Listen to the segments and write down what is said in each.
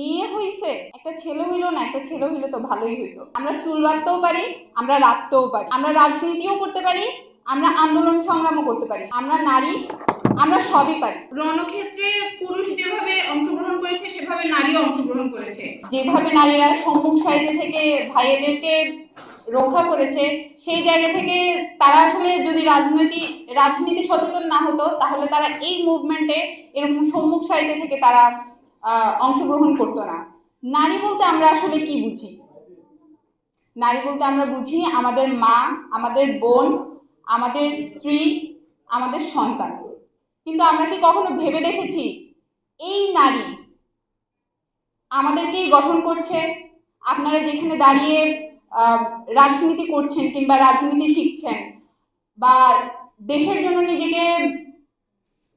মেয়ে হইছে, একটা ছেলে হইল না, একটা ছেলে হইল তো ভালোই হইতো। আমরা চুল বাঁধতেও পারি, আমরা রাখতেও পারি। আমরা রাজনীতিও করতে পারি, আমরা আন্দোলন সংগ্রামও করতে পারি। আমরা নারী, আমরা সবই পারি। রণক্ষেত্রে পুরুষ যেভাবে অংশগ্রহণ করেছে, সেভাবে নারীও অংশগ্রহণ করেছে। যেভাবে নারীরা সম্মুখ সারিতে থেকে ভাইয়েদেরকে রক্ষা করেছে, সেই জায়গা থেকে তারা আসলে যদি রাজনৈতিক রাজনীতি সচেতন না হতো, তাহলে তারা এই মুভমেন্টে এরকম সম্মুখ সারিতে থেকে তারা অংশগ্রহণ করতো না। নারী বলতে আমরা আসলে কি বুঝি? নারী বলতে আমরা বুঝি আমাদের মা, আমাদের বোন, আমাদের স্ত্রী, আমাদের সন্তান। কিন্তু আমরা কি কখনো ভেবে দেখেছি এই নারী আমাদেরকেই গঠন করছে? আপনারা যেখানে দাঁড়িয়ে রাজনীতি করছেন কিংবা রাজনীতি শিখছেন বা দেশের জন্য নিজেকে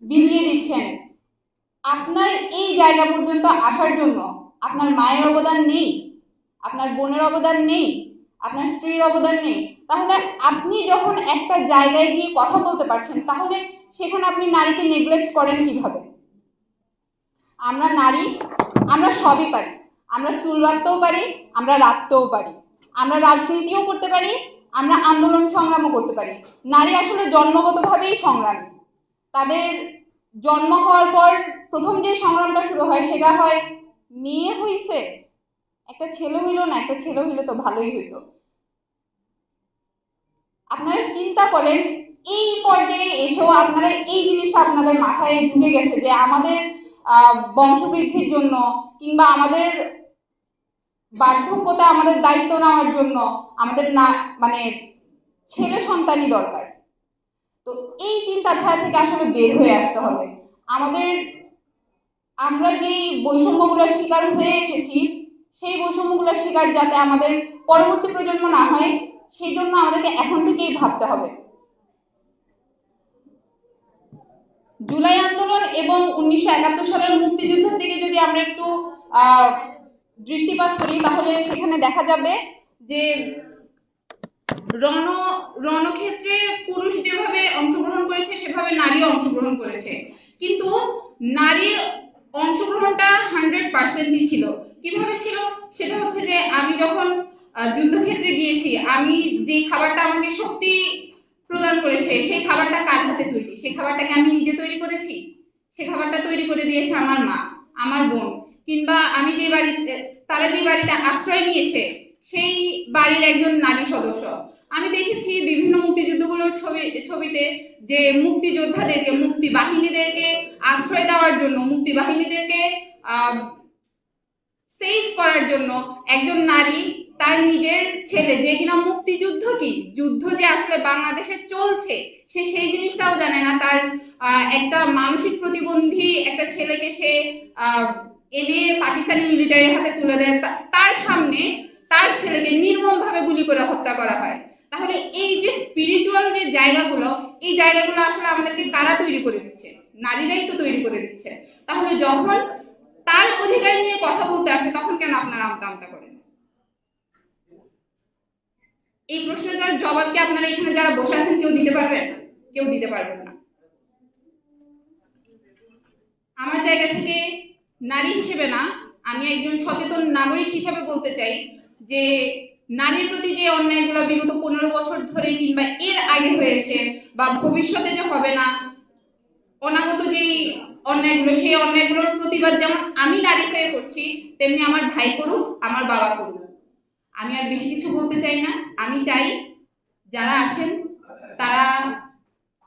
বিলিয়ে দিচ্ছেন আপনার এই জায়গা পর্যন্ত আসার জন্য আপনার মায়ের অবদান নেই, আপনার বোনের অবদান নেই, আপনার স্ত্রীর অবদান নেই, তাহলে আপনি যখন একটা জায়গায় গিয়ে কথা বলতে পারছেন, তাহলে সেখানে আপনি নারীকে নেগলেক্ট করেন কীভাবে? আমরা নারী, আমরা সবই পারি। আমরা চুল বাঁধতেও পারি, আমরা রাখতেও পারি। আমরা রাজনীতিও করতে পারি, আমরা আন্দোলন সংগ্রামও করতে পারি। নারী আসলে জন্মগতভাবেই সংগ্রামী। তাদের জন্ম হওয়ার পর প্রথম যে সংগ্রামটা শুরু হয়, সেটা হয় মেয়ে হইছে? একটা ছেলে হইল না, একটা ছেলে হইল তো ভালোই হইতো। আপনারা চিন্তা করেন, এই পর্যায়ে এসেও আপনারা এই জিনিসটা আপনাদের মাথায় ঢুকে গেছে যে আমাদের বংশবৃদ্ধির জন্য কিংবা আমাদের বার্ধক্যতা আমাদের দায়িত্ব নেওয়ার জন্য আমাদের না মানে ছেলে সন্তানই দরকার। তো এই চিন্তাধারা থেকে আসলে বের হয়ে আসতে হবে। আমাদের, আমরা যেই বৈষম্যগুলোর শিকার হয়ে এসেছি, সেই বৈষম্যগুলোর শিকার যাতে আমাদের পরবর্তী প্রজন্ম না হয়, সেই জন্য আমাদেরকে এখন থেকেই ভাবতে হবে। জুলাই আন্দোলন এবং উনিশশো একাত্তর সালের মুক্তিযুদ্ধের দিকে যদি আমরা একটু দৃষ্টিপাত করি, তাহলে সেখানে দেখা যাবে যে রণ রণক্ষেত্রে পুরুষ যেভাবে অংশগ্রহণ করেছে, সেভাবে নারীও অংশগ্রহণ করেছে। কিন্তু নারীর অংশগ্রহণটা হান্ড্রেড পার্সেন্টই ছিল। কীভাবে ছিল? সেটা হচ্ছে যে আমি যখন যুদ্ধক্ষেত্রে গিয়েছি, আমি যে খাবারটা আমাকে শক্তি প্রদান করেছে, সেই খাবারটা কার হাতে তৈরি? সেই খাবারটাকে আমি নিজে তৈরি করেছি? সেই খাবারটা তৈরি করে দিয়েছে আমার মা, আমার বোন। কিংবা আমি যে বাড়িতে, তারা যে বাড়িতে আশ্রয় নিয়েছে, সেই বাড়ির একজন নারী সদস্য। দেখেছি বিভিন্ন মুক্তিযুদ্ধগুলোর ছবি, ছবিতে যে মুক্তিযোদ্ধাদেরকে মুক্তি বাহিনীদেরকে আশ্রয় দেওয়ার জন্য মুক্তি বাহিনীদেরকে সেভ করার জন্য একজন নারী তার নিজের ছেলে, যে কিনা মুক্তিযুদ্ধ কি? যুদ্ধ যে আসলে বাংলাদেশে চলছে, সে সেই জিনিসটাও জানে না। তার একটা মানসিক প্রতিবন্ধী একটা ছেলেকে সে এনে পাকিস্তানি মিলিটারির হাতে তুলে দেয়। তার সামনে তার ছেলেকে নির্মমভাবে গুলি করে হত্যা করা হয়। তাহলে এই যে স্পিরিচুয়াল যে জায়গাগুলো, এই জায়গাগুলো আসলে আমাদেরকে কারা তৈরি করে দিচ্ছে? নারীরাই তো তৈরি করে দিচ্ছে। তাহলে যখন তার অধিকার নিয়ে কথা বলতে আসে, তখন কেন আপনারা আমতা আমতা করেন? এই প্রশ্নটার জবাব কি আপনারা এখানে যারা বসে আছেন, কেউ দিতে পারবেন? কেউ দিতে পারবেন না। আমার জায়গা থেকে নারী হিসেবে না, আমি একজন সচেতন নাগরিক হিসেবে বলতে চাই যে নারীর প্রতি যে অন্যায়গুলো বিগত পনেরো বছর ধরে কিংবা এর আগে হয়েছে বা ভবিষ্যতে যে হবে না, অনাগত যেই অন্যায়গুলো, সেই অন্যায়গুলোর প্রতিবাদ যেমন আমি নারী হয়ে করছি, তেমনি আমার ভাই করুক, আমার বাবা করুক। আমি আর বেশি কিছু বলতে চাই না। আমি চাই যারা আছেন, তারা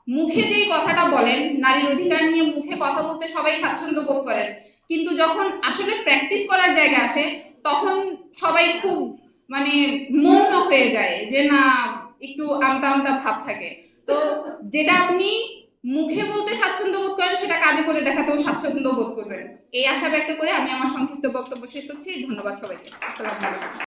মুখে যেই কথাটা বলেন, নারীর অধিকার নিয়ে মুখে কথা বলতে সবাই স্বাচ্ছন্দ্য বোধ করেন। কিন্তু যখন আসলে প্র্যাকটিস করার জায়গা আসে, তখন সবাই খুব মানে মৌন হয়ে যায় যে না, একটু আমতা আমতা ভাব থাকে। তো যেটা আপনি মুখে বলতে স্বাচ্ছন্দ্য বোধ করেন, সেটা কাজে করে দেখাতেও স্বাচ্ছন্দ্য বোধ করবেন। এই আশা ব্যক্ত করে আমি আমার সংক্ষিপ্ত বক্তব্য শেষ করছি। ধন্যবাদ সবাইকে। আসসালামু